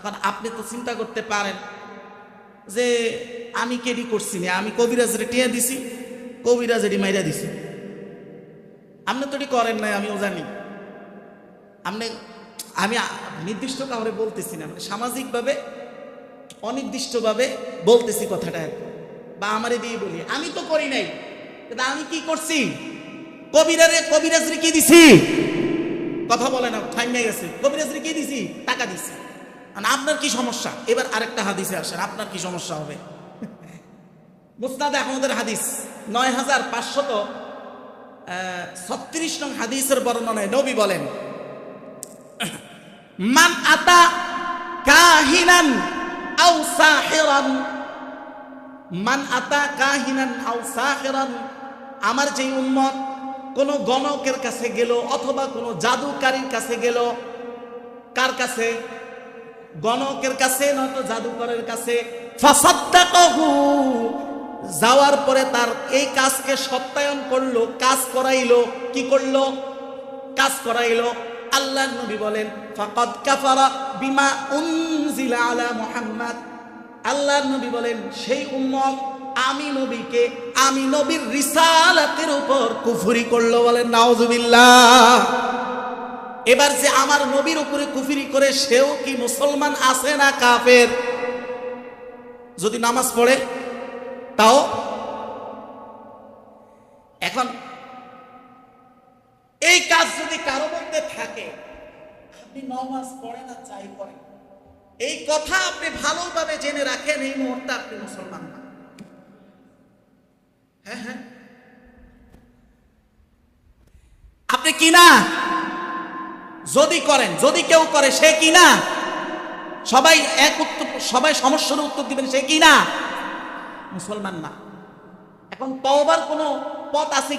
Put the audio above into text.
এখন আপনি তো চিন্তা করতে পারেন যে আমি কেডি করছি না, আমি কবিরাজরে টিয়া দিছি কবিরাজ এটি মাইরা দিছি। আপনি তো করেন নাই, আমিও জানি। আপনি, আমি নির্দিষ্ট কাউরে বলতেছি না মানে সামাজিকভাবে, অনির্দিষ্টভাবে বলতেছি কথাটা বা আমারে দিয়ে বলি, আমি তো করি নাই, কিন্তু আমি কি করছি? কবিরারে, কবিরাজরে কি দিছি? কথা বলে না থাইমে গেছে, কবিরাজরে কি দিছি? টাকা দিছি। আপনার কি সমস্যা? এবার আরেকটা হাদিসে আসেন, আপনার কি সমস্যা হবে? মুস্তাদ আহমদের হাদিস, নয় হাজার পাঁচশত ছত্রিশ নং হাদিসের বর্ণনায় নবী বলেন, মান আতা কাহিনান আও সাহিরান, মান আতা কাহিনান আও সাহেরান, আমার যে উম্মত কোন গণকের কাছে গেল অথবা কোন জাদুকারীর কাছে গেল, কার কাছে? গণকের কাছে, নয়তো জাদুকরের কাছে। যাওয়ার পরে তার এই কাজকে সত্যায়ন করল, কাজ করাইলো, কি করল? কাজ করাইলো। আল্লাহ নবী বলেন, ফাকাদ কাফারা বিমা উনজিলা আলা মুহাম্মদ। আল্লাহ নবী বলেন, সেই উম্মত আমি নবীকে, আমি নবীর রিসালাতের উপর কুফরি করল বলেন নাউজুবিল্লাহ। এবার যে আমার নবীর উপরে কুফরি করে সেও কি মুসলমান আছে না কাফের? যদি নামাজ পড়ে, তাও? এখন, এই কাজ যদি কারও মধ্যে থাকে, আপনি নামাজ পড়ে না চাই করেন এই কথা আপনি ভালোভাবে জেনে রাখেন, এই মুহূর্তে আপনি মুসলমান না। হ্যাঁ হ্যাঁ। আপনি কি না? যদি করেন, যদি কেউ করে, সে কি না? সবাই এক উত্তর, সবাই সমস্যার উত্তর দিবেন, সে কি না? মুসলমান না। এখন তওবার কোনো পথ আছে কি